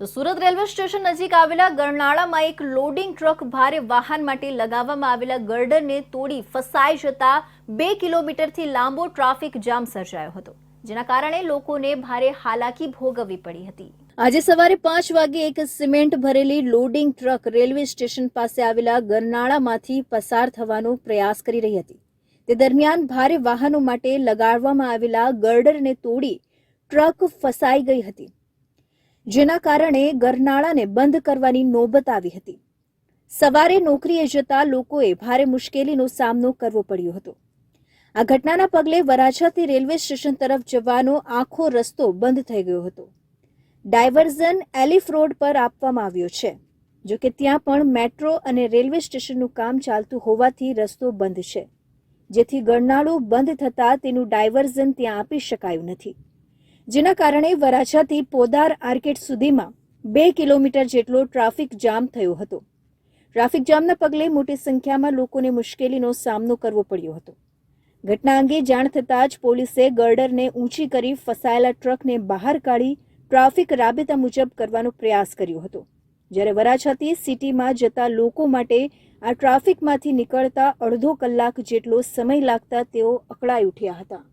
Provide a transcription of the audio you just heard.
તો Surat railway station નજીક આવેલા ગરનાળામાં એક લોડિંગ ટ્રક ભારે વાહન માટે લગાવવામાં આવેલા ગર્ડરને તોડી ફસાઈ જતા બે કિલોમીટરથી લાંબો ટ્રાફિક જામ સર્જાયો હતો, જેના કારણે લોકોને ભારે હાલાકી ભોગવવી પડી હતી. આજે સવારે પાંચ વાગે એક સિમેન્ટ ભરેલી લોડિંગ ટ્રક રેલવે સ્ટેશન પાસે આવેલા ગરનાળામાંથી પસાર થવાનો પ્રયાસ કરી રહી હતી. તે દરમિયાન ભારે વાહનો માટે લગાડવામાં આવેલા ગર્ડરને તોડી ટ્રક ફસાઈ ગઈ હતી. જેના કારણે ગરનાળાને બંધ કરવાની નોબત આવી હતી. સવારે નોકરીએ જતા લોકોએ ભારે મુશ્કેલીનો સામનો કરવો પડ્યો હતો. આ ઘટનાના પગલે વરાછાથી રેલવે સ્ટેશન તરફ જવાનો આખો રસ્તો બંધ થઈ ગયો હતો. ડાયવર્ઝન એલિફ રોડ પર આપવામાં આવ્યો છે, જો કે ત્યાં પણ મેટ્રો અને રેલવે સ્ટેશનનું કામ ચાલતું હોવાથી રસ્તો બંધ છે. જેથી ગરનાળું બંધ થતાં તેનું ડાયવર્ઝન ત્યાં આપી શકાયું નથી. જેના કારણે વરાછાથી પોદાર આર્કેટ સુધીમાં બે કિલોમીટર જેટલો ટ્રાફિક જામ થયો હતો. ટ્રાફિક જામના પગલે મોટી સંખ્યામાં લોકોને મુશ્કેલીનો સામનો કરવો પડ્યો હતો. ઘટના અંગે જાણ થતાં જ પોલીસે ગર્ડરને ઊંચી કરી ફસાયેલા ટ્રકને બહાર કાઢી ટ્રાફિક રાબેતા મુજબ કરવાનો પ્રયાસ કર્યો હતો. જ્યારે વરાછાથી સિટીમાં જતા લોકો માટે આ ટ્રાફિકમાંથી નીકળતા અડધો કલાક જેટલો સમય લાગતા તેઓ અકળાઈ ઉઠ્યા હતા.